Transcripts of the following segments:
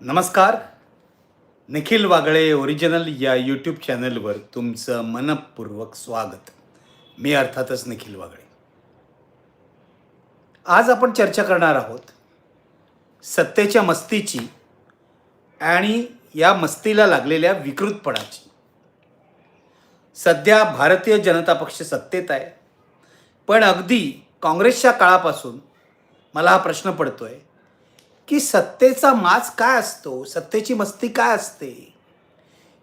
नमस्कार. निखिल वागळे ओरिजिनल या यूट्यूब चॅनलवर तुमचं मनपूर्वक स्वागत. मी अर्थातच निखिल वागळे. आज आपण चर्चा करणार आहोत सत्तेच्या मस्तीची आणि या मस्तीला लागलेल्या विकृतपणाची. सध्या भारतीय जनता पक्ष सत्तेत आहे. पण अगदी काँग्रेसच्या काळापासून मला हा प्रश्न पडतो आहे की सत्तेचा माज काय असतो? सत्तेची मस्ती काय असते?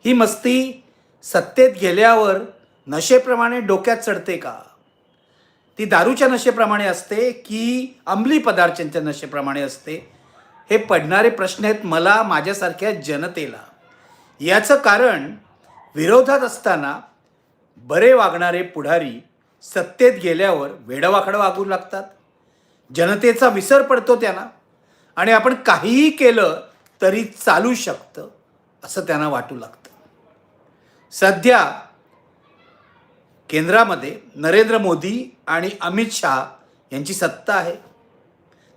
ही मस्ती सत्तेत गेल्यावर नशेप्रमाणे डोक्यात चढते का? ती दारूच्या नशेप्रमाणे असते की अंमली पदार्थांच्या नशेप्रमाणे असते? हे पडणारे प्रश्न आहेत मला माझ्यासारख्या जनतेला. याचं कारण विरोधात असताना बरे वागणारे पुढारी सत्तेत गेल्यावर वेडवाकडं वागू लागतात. जनतेचा विसर पडतो त्यांना. आणि आपण काहीही केलं तरी चालू शकतं असं त्यांना वाटू लागतं. सध्या केंद्रामध्ये नरेंद्र मोदी आणि अमित शहा यांची सत्ता आहे.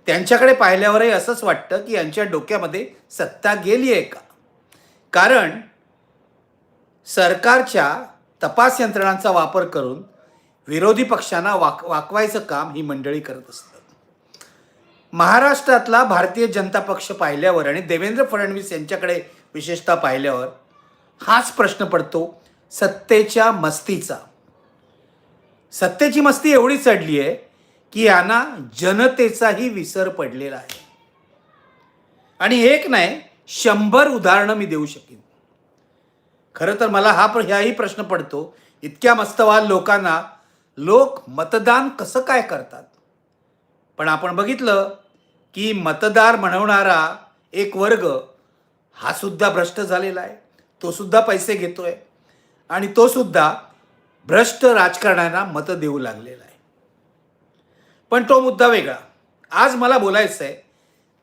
त्यांच्याकडे पाहिल्यावरही असंच वाटतं की यांच्या डोक्यामध्ये सत्ता गेली आहे का? कारण सरकारच्या तपास यंत्रणांचा वापर करून विरोधी पक्षांना वाक वाकवायचं काम ही मंडळी करत असतात. महाराष्ट्रातला भारतीय जनता पक्ष पाहिल्यावर आणि देवेंद्र फडणवीस यांच्याकडे विशेषतः पाहिल्यावर हाच प्रश्न पडतो सत्तेच्या मस्तीचा. सत्तेची मस्ती एवढी चढली आहे की यांना जनतेचाही विसर पडलेला आहे. आणि एक नाही शंभर उदाहरणं मी देऊ शकेन. खरं तर मला हा प्र ह्याही प्रश्न पडतो इतक्या मस्तवाल लोकांना लोक मतदान कसं काय करतात? पण आपण बघितलं की मतदार म्हणवणारा एक वर्ग हा सुद्धा भ्रष्ट झालेला आहे. तो सुद्धा पैसे आहे आणि तो सुद्धा भ्रष्ट राजकारण्यांना मतं देऊ लागलेला आहे. पण तो मुद्दा वेगळा. आज मला बोलायचं आहे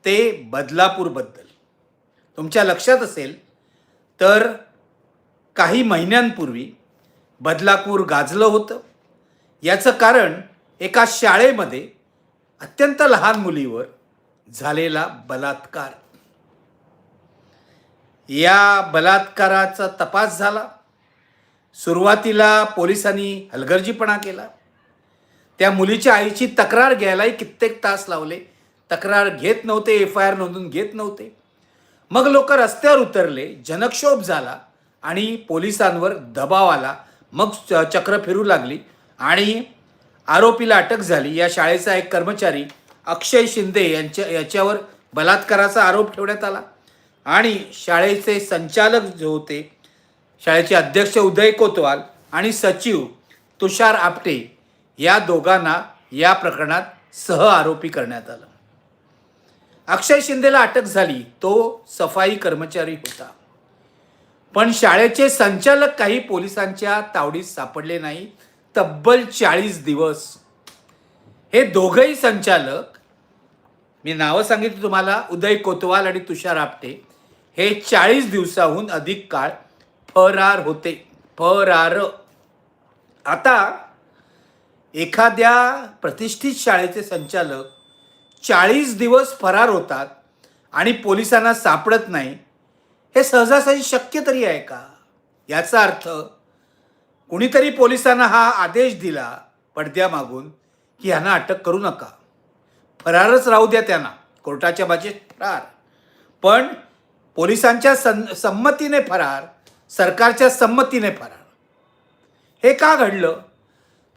ते बदलापूरबद्दल. तुमच्या लक्षात असेल तर काही महिन्यांपूर्वी बदलापूर गाजलं होतं. याचं कारण एका शाळेमध्ये अत्यंत लहान मुलीवर झालेला बलात्कार. या बलात्काराचा तपास झाला. सुरुवातीला पोलिसांनी हलगर्जीपणा केला. त्या मुलीच्या आईची तक्रार घ्यायलाही कित्येक तास लावले. तक्रार घेत नव्हते एफ आय आर नोंदून घेत नव्हते. मग लोक रस्त्यावर उतरले जनक्षोभ झाला आणि पोलिसांवर दबाव आला. मग च- चक्र फिरू लागली आणि आरोपीला अटक झाली. या शाळेचा एक कर्मचारी अक्षय शिंदे यांच्या याच्यावर बलात्काराचा आरोप ठेवण्यात आला. आणि शाळेचे संचालक जे होते शाळेचे अध्यक्ष उदय कोतवाल आणि सचिव तुषार आपटे या दोघांना या प्रकरणात सह आरोपी करण्यात आलं. अक्षय शिंदेला अटक झाली. तो सफाई कर्मचारी होता. पण शाळेचे संचालक काही पोलिसांच्या तावडीत सापडले नाही. तब्बल चाळीस दिवस. हे दोघंही संचालक मी नावं सांगितली तुम्हाला उदय कोतवाल आणि तुषार आपटे हे चाळीस दिवसाहून अधिक काळ फरार होते. फरार. आता एखाद्या प्रतिष्ठित शाळेचे संचालक चाळीस दिवस फरार होतात आणि पोलिसांना सापडत नाही हे सहजासहजी शक्य तरी आहे का? याचा अर्थ कुणीतरी पोलिसांना हा आदेश दिला पडद्यामागून की ह्यांना अटक करू नका. फरारच राहू द्या त्यांना. कोर्टाच्या बाजेत फरार. पण पोलिसांच्या सं संमतीने फरार सरकारच्या संमतीने फरार. हे का घडलं?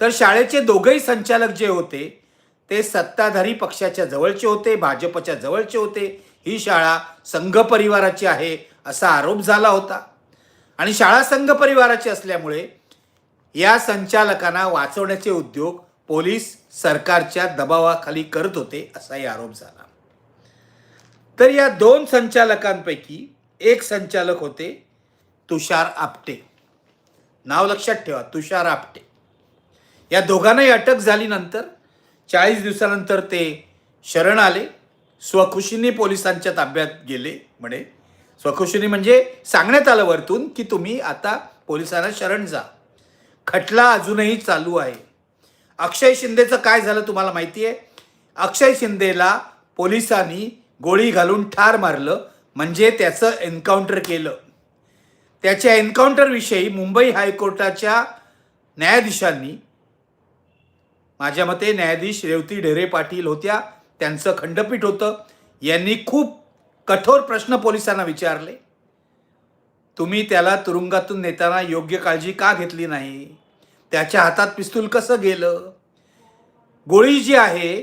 तर शाळेचे दोघंही संचालक जे होते ते सत्ताधारी पक्षाच्या जवळचे होते भाजपच्या जवळचे होते. ही शाळा संघ परिवाराची आहे असा आरोप झाला होता. आणि शाळा संघ परिवाराची असल्यामुळे या संचालकांना वाचवण्याचे उद्योग पोलीस सरकारच्या दबावाखाली करत होते असाही आरोप झाला. तर या दोन संचालकांपैकी एक संचालक होते तुषार आपटे. नाव लक्षात ठेवा तुषार आपटे. या दोघांनाही अटक झाली नंतर चाळीस दिवसानंतर ते शरण आले. स्वखुशीने पोलिसांच्या ताब्यात गेले म्हणे. स्वखुशीने म्हणजे सांगण्यात आलं वरतून की तुम्ही आता पोलिसांना शरण जा. खटला अजूनही चालू आहे. अक्षय शिंदेचं काय झालं तुम्हाला माहिती आहे अक्षय शिंदेला पोलिसांनी गोळी घालून ठार मारलं म्हणजे त्याचं एन्काउंटर केलं. त्याच्या एन्काउंटरविषयी मुंबई हायकोर्टाच्या न्यायाधीशांनी माझ्या मते न्यायाधीश रेवती ढेरे पाटील होत्या त्यांचं खंडपीठ होतं यांनी खूप कठोर प्रश्न पोलिसांना विचारले. तुम्ही त्याला तुरुंगातून नेताना योग्य काळजी का घेतली नाही? त्याच्या हातात पिस्तूल कसं गेलं? गोळी जी आहे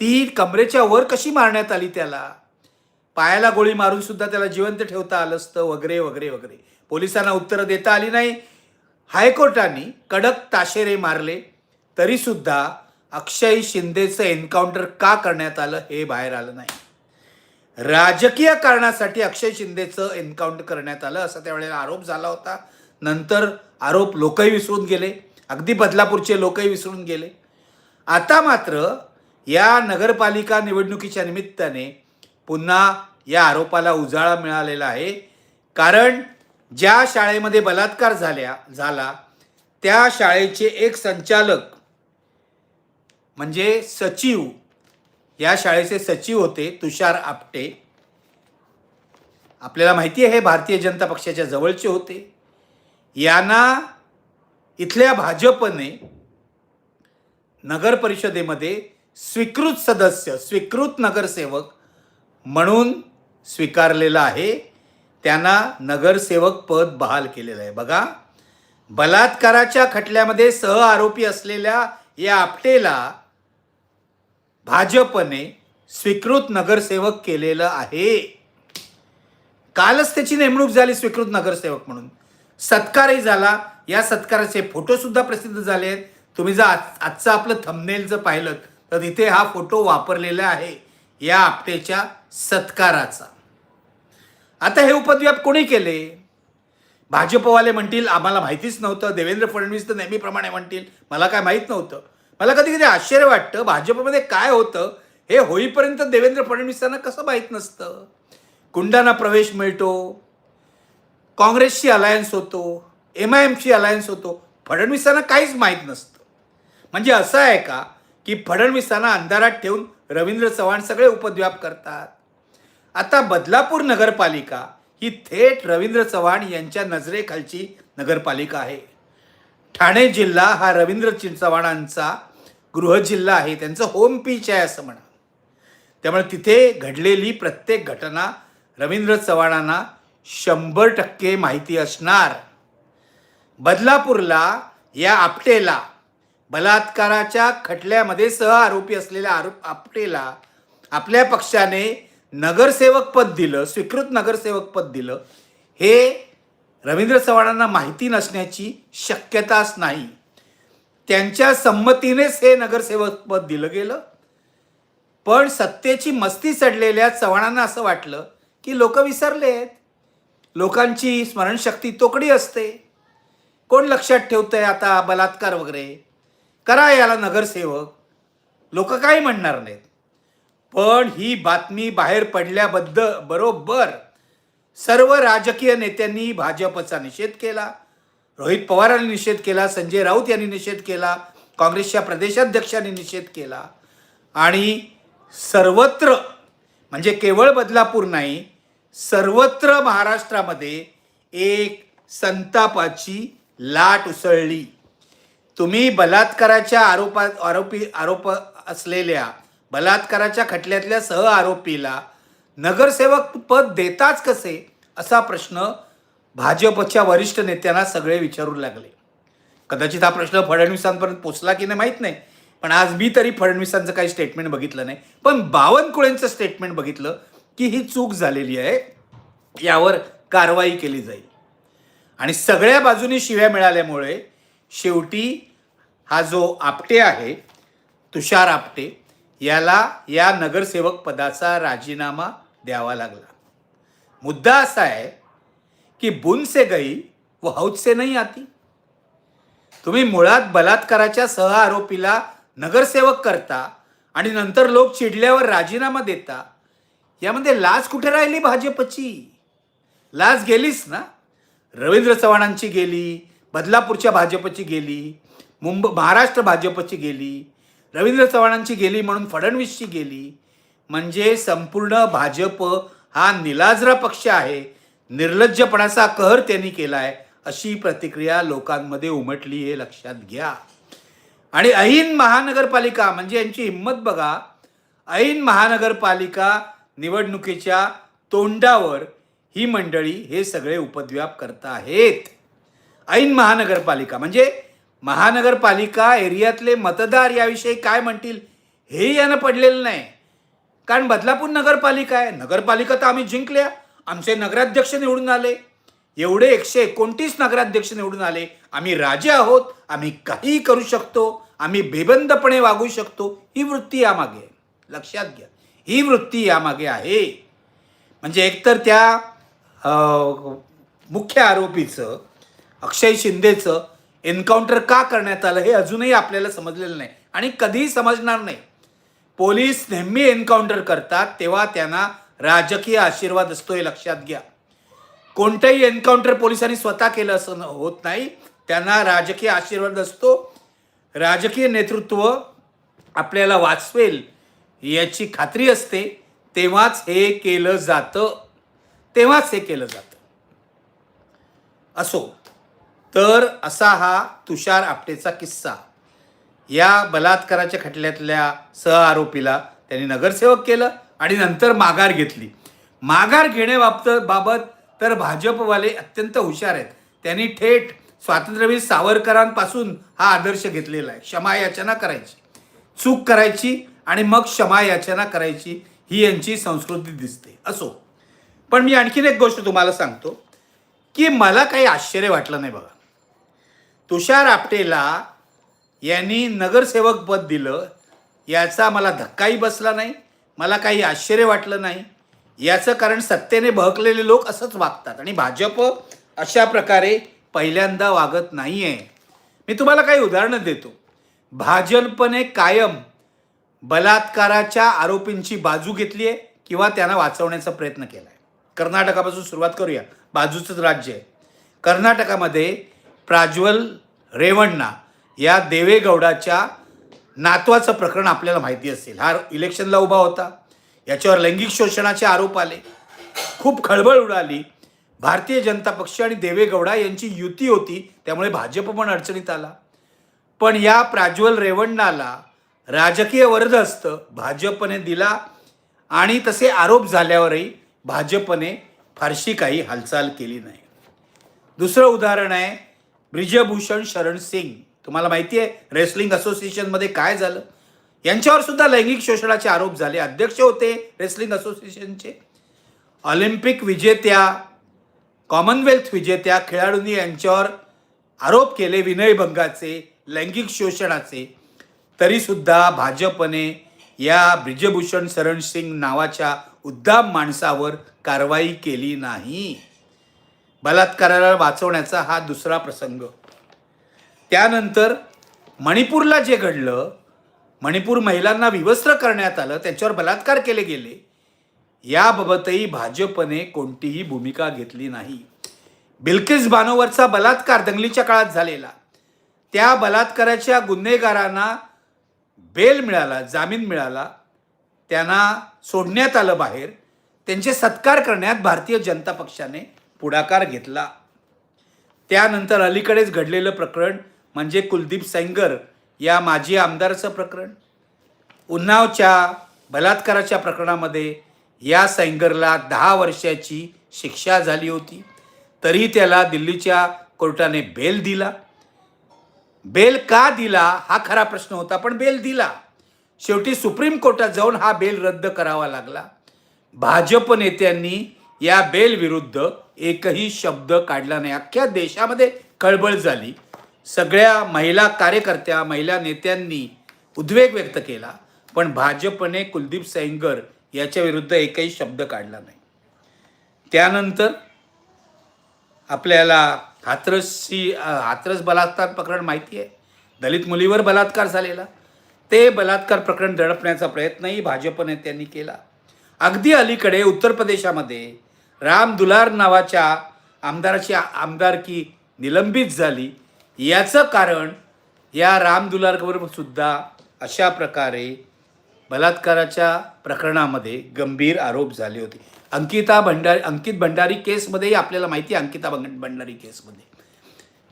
ती कमरेच्या वर कशी मारण्यात आली त्याला? पायाला गोळी मारून सुद्धा त्याला जिवंत ठेवता आलं असतं वगैरे वगैरे वगैरे. पोलिसांना उत्तरं देता आली नाही. हायकोर्टाने कडक ताशेरे मारले. तरीसुद्धा अक्षय शिंदेचं एन्काउंटर का करण्यात आलं हे बाहेर आलं नाही. राजकीय कारणासाठी अक्षय शिंदेचं एन्काउंटर करण्यात आलं. असा त्यावेळेला आरोप झाला होता. नंतर आरोप लोकही विसरून गेले. अगदी बदलापूरचे लोकही विसरून गेले. आता मात्र या नगरपालिका निवडणुकीच्या निमित्ताने पुन्हा या आरोपाला उजाळा मिळालेला आहे. कारण ज्या शाळेमध्ये बलात्कार झाल्या झाला त्या शाळेचे एक संचालक म्हणजे सचिव या शाळेचे सचिव होते तुषार आपटे. आपल्याला माहिती आहे हे भारतीय जनता पक्षाच्या जवळचे होते. यांना इथल्या भाजपने नगर परिषदेमध्ये स्वीकृत सदस्य स्वीकृत नगरसेवक म्हणून स्वीकारलेलं आहे. त्यांना नगरसेवक पद बहाल केलेलं आहे. बघा बलात्काराच्या खटल्यामध्ये सह आरोपी असलेल्या या आपटेला भाजपने स्वीकृत नगरसेवक केलेलं आहे. कालच त्याची नेमणूक झाली स्वीकृत नगरसेवक म्हणून. सत्कारही झाला. या सत्काराचे फोटोसुद्धा प्रसिद्ध झाले आहेत. तुम्ही जर आज आजचं आपलं थंबनेल जर पाहिलं तर तिथे हा फोटो वापरलेला आहे. या आपटेच्या सत्काराचा. आता हे उपद्व्याप कोणी केले? भाजपवाले म्हणतील आम्हाला माहितीच नव्हतं. देवेंद्र फडणवीस तर नेहमीप्रमाणे म्हणतील मला काय माहीत नव्हतं. मला कधी कधी आश्चर्य वाटतं भाजपमध्ये काय होतं हे होईपर्यंत देवेंद्र फडणवीसांना कसं माहीत नसतं? गुंडांना प्रवेश मिळतो काँग्रेसशी अलायन्स होतो एम आय एमची अलायन्स होतो फडणवीसांना काहीच माहीत नसतं. म्हणजे असं आहे का की फडणवीसांना अंधारात ठेवून रवींद्र चव्हाण सगळे उपद्व्याप करतात? आता बदलापूर नगरपालिका ही थेट रवींद्र चव्हाण यांच्या नजरेखालची नगरपालिका आहे. ठाणे जिल्हा हा रवींद्र चव्हाणांचा गृहजिल्हा आहे त्यांचं होम पीच आहे असं म्हणा त्यामुळे तिथे घडलेली प्रत्येक घटना रवींद्र चव्हाणांना शंभर टक्के माहिती असणार. बदलापूरला या आपटेला बलात्काराच्या खटल्यामध्ये सह आरोपी असलेल्या आरोप आपटेला आपल्या पक्षाने नगरसेवक पद दिलं स्वीकृत नगरसेवक पद दिलं हे रवींद्र चव्हाणांना माहिती नसण्याची शक्यताच नाही. त्यांच्या संमतीनेच हे नगरसेवक पद दिलं गेलं. पण सत्तेची मस्ती चढलेल्या चव्हाणांना असं वाटलं की लोक आहेत लोकांची स्मरणशक्ती तोकडी असते. कोण लक्षात ठेवतंय आता बलात्कार वगैरे? करा याला नगरसेवक. लोक काही म्हणणार नाहीत. पण ही बातमी बाहेर पडल्याबद्दल बरोबर सर्व राजकीय नेत्यांनी भाजपचा निषेध केला. रोहित पवारांनी निषेध केला संजय राऊत यांनी निषेध केला काँग्रेसच्या प्रदेशाध्यक्षांनी निषेध केला. आणि सर्वत्र म्हणजे केवळ बदलापूर नाही सर्वत्र महाराष्ट्रामध्ये एक संतापाची लाट उसळली. तुम्ही बलात्काराच्या आरोपात आरोपी आरोप असलेल्या बलात्काराच्या खटल्यातल्या सह आरोपीला नगरसेवक पद देताच कसे? असा प्रश्न भाजपच्या वरिष्ठ नेत्यांना सगळे विचारू लागले. कदाचित हा प्रश्न फडणवीसांपर्यंत पोचला की नाही माहीत नाही. पण आज मी तरी फडणवीसांचं काही स्टेटमेंट बघितलं नाही. पण बावनकुळेंचं स्टेटमेंट बघितलं की ही चूक झालेली आहे. यावर कारवाई केली जाईल. आणि सगळ्या बाजूनी शिव्या मिळाल्यामुळे शेवटी हा जो आपटे आहे तुषार आपटे याला या नगरसेवक पदाचा राजीनामा द्यावा लागला. मुद्दा असा आहे की बुन से गई व हौद से नहीं आती. तुम्ही मुळात बलात्काराच्या सह आरोपीला नगरसेवक करता आणि नंतर लोक चिडल्यावर राजीनामा देता यामध्ये लाज कुठे राहिली भाजपची? लाज गेलीच ना? रवींद्र चव्हाणांची गेली बदलापूरच्या भाजपची गेली मुंबई महाराष्ट्र भाजपची गेली रवींद्र चव्हाणांची गेली म्हणून फडणवीसची गेली म्हणजे संपूर्ण भाजप हा निलाजरा पक्ष आहे. निर्लज्जपणाचा कहर त्यांनी केला आहे अशी प्रतिक्रिया लोकांमध्ये उमटली हे लक्षात घ्या. आणि ऐन महानगरपालिका म्हणजे यांची हिंमत बघा ऐन महानगरपालिका निवडणुकीच्या तोंडावर ही मंडळी हे सगळे उपद्व्याप करत आहेत. ऐन महानगरपालिका म्हणजे महानगरपालिका एरियातले मतदार याविषयी काय म्हणतील हे यानं पडलेलं नाही. कारण बदलापूर नगरपालिका आहे. नगरपालिका तर आम्ही जिंकल्या. आमचे नगराध्यक्ष निवडून आले. एवढे एकशे एकोणतीस नगराध्यक्ष निवडून आले. आम्ही राजे आहोत. आम्ही काहीही करू शकतो. आम्ही बेबंदपणे वागू शकतो. ही वृत्ती यामागे आहे. लक्षात घ्या. ही वृत्ती यामागे आहे. म्हणजे एकतर त्या मुख्य आरोपीचं अक्षय शिंदेचं एन्काउंटर का करण्यात आलं हे अजूनही आपल्याला समजलेलं नाही आणि कधीही समजणार नाही. पोलीस नेहमी एन्काउंटर करतात तेव्हा त्यांना राजकीय आशीर्वाद असतो हे लक्षात घ्या. कोणतंही एन्काउंटर पोलिसांनी स्वतः केलं असं न- होत नाही. त्यांना राजकीय आशीर्वाद असतो. राजकीय नेतृत्व आपल्याला वाचवेल याची खात्री असते. तेव्हाच हे केलं जातं. तेव्हाच हे केलं जातं. असो तर असा हा तुषार आपटेचा किस्सा. या बलात्काराच्या खटल्यातल्या सहआरोपीला त्यांनी नगरसेवक केलं. आणि नंतर माघार घेतली. माघार घेण्याबाबत बाबत तर भाजपवाले अत्यंत हुशार आहेत. त्यांनी थेट स्वातंत्र्यवीर सावरकरांपासून हा आदर्श घेतलेला आहे. क्षमा याचना करायची. चूक करायची आणि मग क्षमा याचना करायची ही यांची संस्कृती दिसते. असो. पण मी आणखीन एक गोष्ट तुम्हाला सांगतो की मला काही आश्चर्य वाटलं नाही बघा. तुषार आपटेला यांनी नगरसेवक पद दिलं याचा मला धक्काही बसला नाही. मला काही आश्चर्य वाटलं नाही. याचं कारण सत्तेने बहकलेले लोक असंच वागतात आणि भाजप अशा प्रकारे पहिल्यांदा वागत नाही आहे मी तुम्हाला काही उदाहरणं देतो. भाजपने कायम बलात्काराच्या आरोपींची बाजू घेतली आहे किंवा त्यांना वाचवण्याचा प्रयत्न केला आहे कर्नाटकापासून सुरुवात करूया. बाजूचंच राज्य आहे. कर्नाटकामध्ये प्राज्वल रेवण्णा या देवेगौडाच्या नातवाचं प्रकरण आपल्याला माहिती असेल. हा इलेक्शनला उभा होता. याच्यावर लैंगिक शोषणाचे आरोप आले. खूप खळबळ उडाली. भारतीय जनता पक्ष आणि देवेगौडा यांची युती होती. त्यामुळे भाजप पण अडचणीत आला. पण या प्राज्वल रेवण्णाला राजकीय वरदहस्त भाजपने दिला आणि तसे आरोप झाल्यावरही भाजपने फारशी काही हालचाल केली नाही. दुसरं उदाहरण आहे. ब्रिजभूषण शरण सिंग. तुम्हाला माहिती आहे रेसलिंग असोसिएशनमध्ये काय झालं? यांच्यावर सुद्धा लैंगिक शोषणाचे आरोप झाले. अध्यक्ष होते रेसलिंग असोसिएशनचे ऑलिम्पिक विजेत्या कॉमनवेल्थ विजेत्या खेळाडूंनी यांच्यावर आरोप केले विनयभंगाचे लैंगिक शोषणाचे. तरीसुद्धा भाजपने या ब्रिजभूषण शरण सिंग नावाच्या उद्दाम माणसावर कारवाई केली नाही. बलात्काराला वाचवण्याचा हा दुसरा प्रसंग. त्यानंतर मणिपूरला जे घडलं मणिपूर महिलांना विवस्त्र करण्यात आलं त्यांच्यावर बलात्कार केले गेले याबाबतही भाजपने कोणतीही भूमिका घेतली नाही. बिल्किस बानोवरचा बलात्कार दंगलीच्या काळात झालेला. त्या बलात्काराच्या गुन्हेगारांना बेल मिळाला जामीन मिळाला त्यांना सोडण्यात आलं बाहेर. त्यांचे सत्कार करण्यात भारतीय जनता पक्षाने पुढाकार घेतला. त्यानंतर अलीकडेच घडलेलं प्रकरण म्हणजे कुलदीप सेंगर या माजी आमदाराचं प्रकरण. उन्नावच्या बलात्काराच्या प्रकरणामध्ये या सेंगरला दहा वर्षाची शिक्षा झाली होती. तरी त्याला दिल्लीच्या कोर्टाने बेल दिला. बेल का दिला हा खरा प्रश्न होता पण बेल दिला. शेवटी सुप्रीम कोर्टात जाऊन हा बेल रद्द करावा लागला. भाजप नेत्यांनी या बेल विरुद्ध एकही शब्द काढला नाही. अख्ख्या देशामध्ये कळबळ झाली. सगळ्या महिला कार्यकर्त्या महिला नेत्यांनी उद्वेग व्यक्त केला. पण भाजपने कुलदीप सेंगर याच्या विरुद्ध एकही शब्द काढला नाही. त्यानंतर आपल्याला हाथरसशी हाथरस बलात्कार प्रकरण माहिती आहे. दलित मुलीवर बलात्कार झालेला. ते बलात्कार प्रकरण दडपण्याचा प्रयत्नही भाजप नेत्यांनी केला. अगदी अलीकडे उत्तर प्रदेशामध्ये राम दुलार नावाच्या आमदाराची आमदारकी निलंबित झाली. याचं कारण या राम दुलारवर सुद्धा अशा प्रकारे बलात्काराच्या प्रकरणामध्ये गंभीर आरोप झाले होते. अंकिता भंडारी अंकित भंडारी केसमध्येही आपल्याला माहिती आहे अंकिता भंडारी केसमध्ये.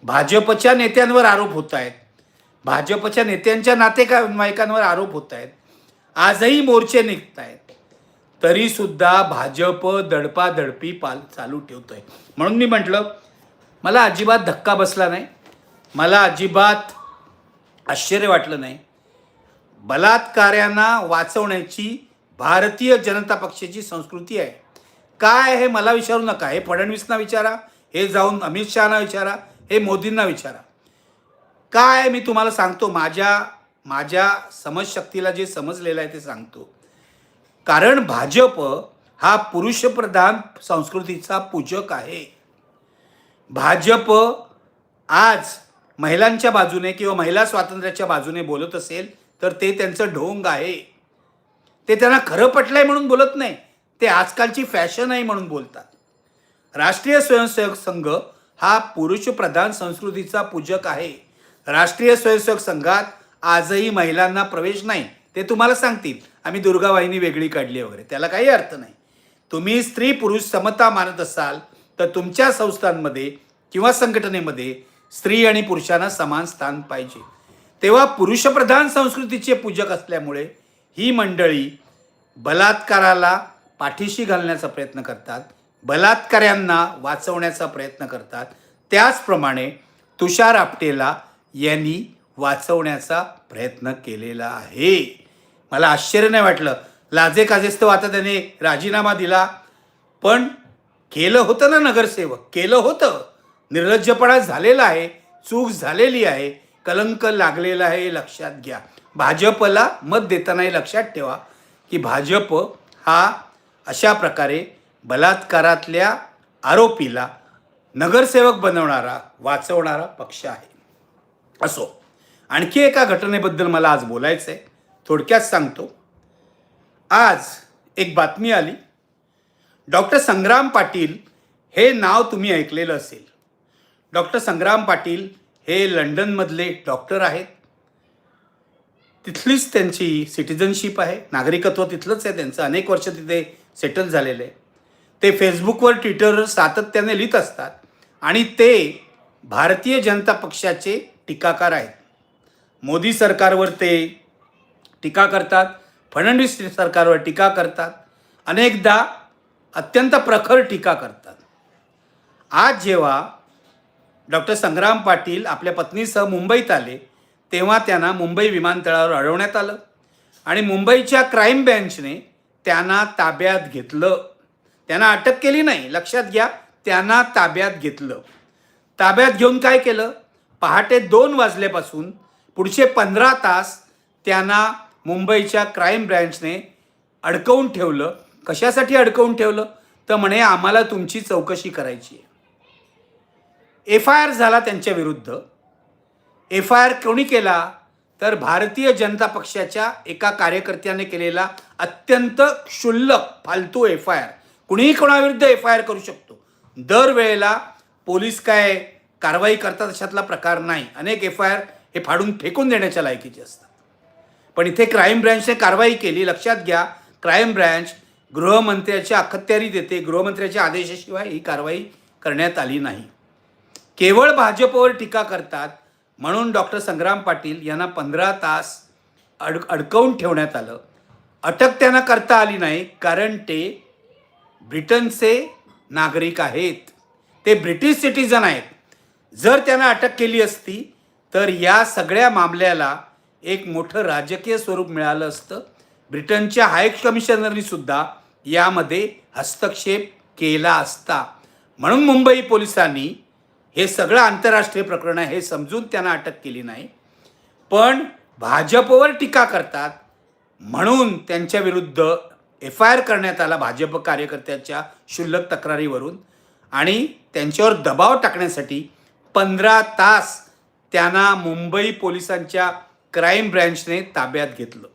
भाजपच्या नेत्यांवर आरोप होत आहेत. भाजपच्या नेत्यांच्या नातेवाईकांवर आरोप होत आहेत. आजही मोर्चे निघत आहेत. तरीसुद्धा भाजप दडपादडपी पाल चालू ठेवतोय. म्हणून मी म्हटलं मला अजिबात धक्का बसला नाही. मला अजिबात आश्चर्य वाटलं नाही. बलात्कार्यांना वाचवण्याची भारतीय जनता पक्षाची संस्कृती आहे. काय हे मला विचारू नका. हे फडणवीसना विचारा हे जाऊन अमित शहाना विचारा हे मोदींना विचारा. काय मी तुम्हाला सांगतो. माझ्या माझ्या समजशक्तीला जे समजलेलं आहे ते सांगतो. कारण भाजप हा पुरुषप्रधान संस्कृतीचा पूजक आहे. भाजप आज महिलांच्या बाजूने किंवा महिला स्वातंत्र्याच्या बाजूने बोलत असेल तर ते त्यांचं ढोंग आहे. ते त्यांना खरं पटलंय म्हणून बोलत नाही. ते आजकालची फॅशन आहे म्हणून बोलतात. राष्ट्रीय स्वयंसेवक संघ हा पुरुषप्रधान संस्कृतीचा पूजक आहे. राष्ट्रीय स्वयंसेवक संघात आजही महिलांना प्रवेश नाही. ते तुम्हाला सांगतील. आम्ही दुर्गा वाहिनी वेगळी काढली वगैरे. त्याला काही अर्थ नाही. तुम्ही स्त्री पुरुष समता मानत असाल तर तुमच्या संस्थांमध्ये किंवा संघटनेमध्ये स्त्री आणि पुरुषांना समान स्थान पाहिजे. तेव्हा पुरुषप्रधान संस्कृतीचे पूजक असल्यामुळे ही मंडळी बलात्काराला पाठीशी घालण्याचा प्रयत्न करतात बलात्काऱ्यांना वाचवण्याचा प्रयत्न करतात. त्याचप्रमाणे तुषार आपटेला यांनी वाचवण्याचा प्रयत्न केलेला आहे. मला आश्चर्य नाही वाटलं. लाजे काजेस्तव आता त्याने राजीनामा दिला. पण केलं होतं ना नगरसेवक? केलं होतं. निर्लज्जपणा झालेला आहे चूक झालेली आहे कलंक लागलेला आहे हे लक्षात घ्या. भाजपला मत देतानाही लक्षात ठेवा की भाजप हा अशा प्रकारे बलात्कारातल्या आरोपीला नगरसेवक बनवणारा वाचवणारा पक्ष आहे. असो आणखी एका घटनेबद्दल मला आज बोलायचं आहे थोडक्यात सांगतो. आज एक बातमी आली. डॉक्टर संग्राम पाटील हे नाव तुम्ही ऐकलेलं असेल. डॉक्टर संग्राम पाटील हे लंडनमधले डॉक्टर आहेत. तिथलीच त्यांची सिटिझनशिप आहे. नागरिकत्व तिथलंच आहे त्यांचं. अनेक वर्ष तिथे सेटल झालेलं आहे. ते फेसबुकवर ट्विटरवर सातत्याने लिहित असतात आणि ते भारतीय जनता पक्षाचे टीकाकार आहेत. मोदी सरकारवर ते टीका करतात. फडणवीस सरकारवर टीका करतात. अनेकदा अत्यंत प्रखर टीका करतात. आज जेव्हा डॉक्टर संग्राम पाटील आपल्या पत्नीसह मुंबईत आले तेव्हा त्यांना मुंबई विमानतळावर अडवण्यात आलं आणि मुंबईच्या क्राईम ब्रँचने त्यांना ताब्यात घेतलं. त्यांना अटक केली नाही लक्षात घ्या त्यांना ताब्यात घेतलं. ताब्यात घेऊन काय केलं? पहाटे दोन वाजल्यापासून पुढचे पंधरा तास त्यांना मुंबईच्या क्राईम ब्रँचने अडकवून ठेवलं. कशासाठी अडकवून ठेवलं? तर म्हणे आम्हाला तुमची चौकशी करायची आहे. एफ आय आर झाला त्यांच्या विरुद्ध. एफ आय आर कोणी केला? तर भारतीय जनता पक्षाच्या एका कार्यकर्त्याने केलेला अत्यंत क्षुल्लक फालतू एफ आय आर कुणीही कोणाविरुद्ध एफ आय आर करू शकतो. दरवेळेला पोलीस काय कारवाई करतात अशातला प्रकार नाही. अनेक एफ आय आर हे फाडून फेकून देण्याच्या लायकीचे असतात. पण इथे क्राईम ब्रँचने कारवाई केली. लक्षात घ्या क्राईम ब्रँच गृहमंत्र्याची अखत्यारी देते गृहमंत्र्याच्या आदेशाशिवाय ही कारवाई करण्यात आली नाही. केवळ भाजपवर टीका करतात म्हणून डॉक्टर संग्राम पाटील यांना पंधरा तास अड अडकवून ठेवण्यात आलं. अटक त्यांना करता आली नाही कारण ते ब्रिटनचे नागरिक आहेत. ते ब्रिटिश सिटीजन आहेत. जर त्यांना अटक केली असती तर या सगळ्या मामल्याला एक मोठं राजकीय स्वरूप मिळालं असतं. ब्रिटनच्या हाय कमिशनरनी सुद्धा यामध्ये हस्तक्षेप केला असता. म्हणून मुंबई पोलिसांनी हे सगळं आंतरराष्ट्रीय प्रकरण आहे हे समजून त्यांना अटक केली नाही. पण भाजपवर टीका करतात म्हणून त्यांच्या विरुद्ध एफ आय आर करण्यात आला भाजप कार्यकर्त्याच्या क्षुल्लक तक्रारीवरून. आणि त्यांच्यावर दबाव टाकण्यासाठी पंधरा तास त्यांना मुंबई पोलिसांच्या क्राईम ब्रँचने ताब्यात घेतलं.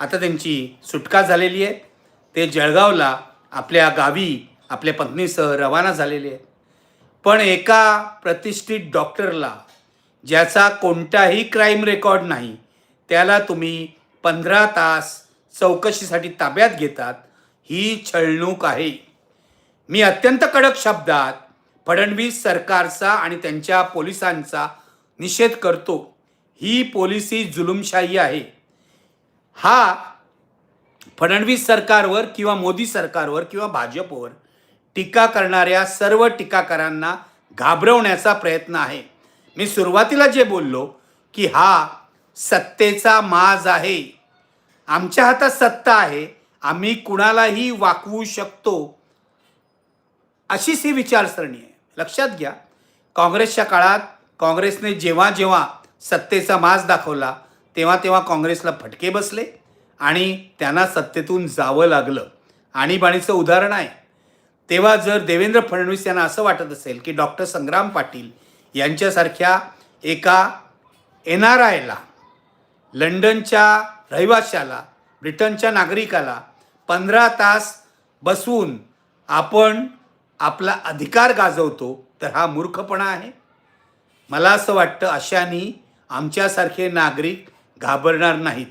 आता त्यांची सुटका झालेली आहे. ते जळगावला आपल्या गावी आपल्या पत्नीसह रवाना झालेले आहेत. पण एका प्रतिष्ठित डॉक्टरला ज्याचा कोणताही क्राईम रेकॉर्ड नाही त्याला तुम्ही पंधरा तास चौकशीसाठी ताब्यात घेतात ही छळणूक आहे. मी अत्यंत कडक शब्दात फडणवीस सरकारचा आणि त्यांच्या पोलिसांचा निषेध करतो. ही पोलिसी जुलुमशाही आहे. हा फडणवीस सरकारवर किंवा मोदी सरकारवर किंवा भाजपवर टीका करणाऱ्या सर्व टीकाकारांना घाबरवण्याचा प्रयत्न आहे. मी सुरुवातीला जे बोललो की हा सत्तेचा माज आहे. आमच्या हातात सत्ता आहे. आम्ही कुणालाही वाकवू शकतो. अशीच ही विचारसरणी आहे. लक्षात घ्या काँग्रेसच्या काळात काँग्रेसने जेव्हा जेव्हा सत्तेचा माज दाखवला तेव्हा तेव्हा काँग्रेसला फटके बसले आणि त्यांना सत्तेतून जावं लागलं. आणीबाणीचं उदाहरण आहे. तेव्हा जर देवेंद्र फडणवीस यांना असं वाटत असेल की डॉक्टर संग्राम पाटील यांच्यासारख्या एका एन आर आयला लंडनच्या रहिवाशाला ब्रिटनच्या नागरिकाला पंधरा तास बसवून आपण आपला अधिकार गाजवतो तर हा मूर्खपणा आहे. मला असं वाटतं अशानी आमच्यासारखे नागरिक घाबरणार नाहीत.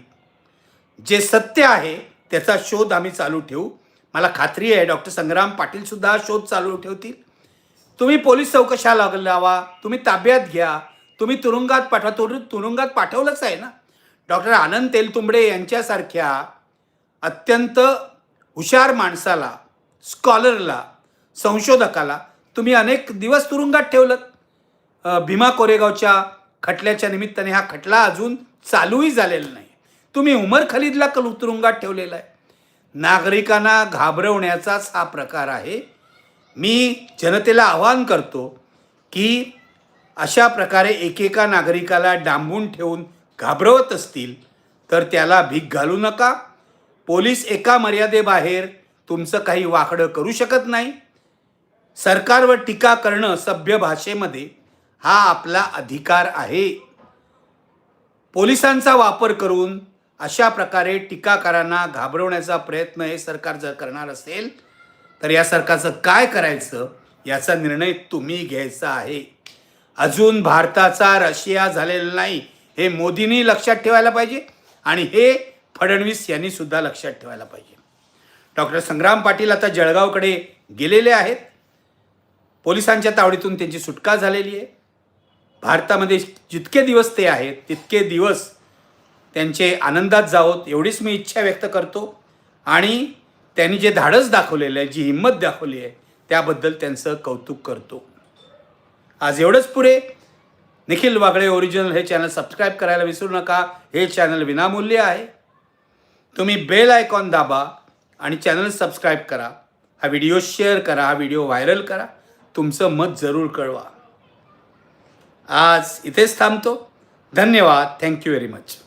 जे सत्य आहे त्याचा शोध आम्ही चालू ठेवू. मला खात्री आहे डॉक्टर संग्राम पाटीलसुद्धा शोध चालू ठेवतील. तुम्ही पोलीस चौकशा लावा तुम्ही ताब्यात घ्या तुम्ही तुरुंगात पाठवा तुरु तुरुंगात पाठवलंच आहे ना. डॉक्टर आनंद तेलतुंबडे यांच्यासारख्या अत्यंत हुशार माणसाला स्कॉलरला संशोधकाला तुम्ही अनेक दिवस तुरुंगात ठेवलं भीमा कोरेगावच्या खटल्याच्या निमित्ताने हा खटला अजून चालूही झालेला नाही. तुम्ही उमर खलीदला कल तुरुंगात ठेवलेला आहे. नागरिकांना घाबरवण्याचाच हा प्रकार आहे. मी जनतेला आवाहन करतो की अशा प्रकारे एकेका नागरिकाला डांबून ठेवून घाबरवत असतील तर त्याला भीक घालू नका. पोलीस एका मर्यादेबाहेर तुमचं काही वाकडं करू शकत नाही. सरकारवर टीका करणं सभ्य भाषेमध्ये हा आपला अधिकार आहे. पोलिसांचा वापर करून अशा प्रकारे टीकाकारांना घाबरवण्याचा प्रयत्न हे सरकार जर करणार असेल तर या सरकारचं काय करायचं याचा निर्णय तुम्ही घ्यायचा आहे. अजून भारताचा रशिया झालेला नाही हे मोदींनी लक्षात ठेवायला पाहिजे आणि हे फडणवीस यांनी सुद्धा लक्षात ठेवायला पाहिजे. डॉक्टर संग्राम पाटील आता जळगावकडे गेलेले आहेत. पोलिसांच्या तावडीतून त्यांची सुटका झालेली आहे. भारतामध्ये जितके दिवस ते आहेत तितके दिवस त्यांचे आनंदात जावोत एवढीच मी इच्छा व्यक्त करतो. आणि त्यांनी जे धाडस दाखवलेलं आहे जी हिंमत दाखवली आहे त्याबद्दल त्यांचं कौतुक करतो. आज एवढंच पुरे निखिल वागळे ओरिजिनल हे चॅनल सबस्क्राईब करायला विसरू नका. हे चॅनल विनामूल्य आहे. तुम्ही बेल आयकॉन दाबा आणि चॅनल सबस्क्राईब करा. हा व्हिडिओ शेअर करा हा व्हिडिओ व्हायरल करा. तुमचं मत जरूर कळवा. आज इथेच थांबतो. धन्यवाद. Thank you very much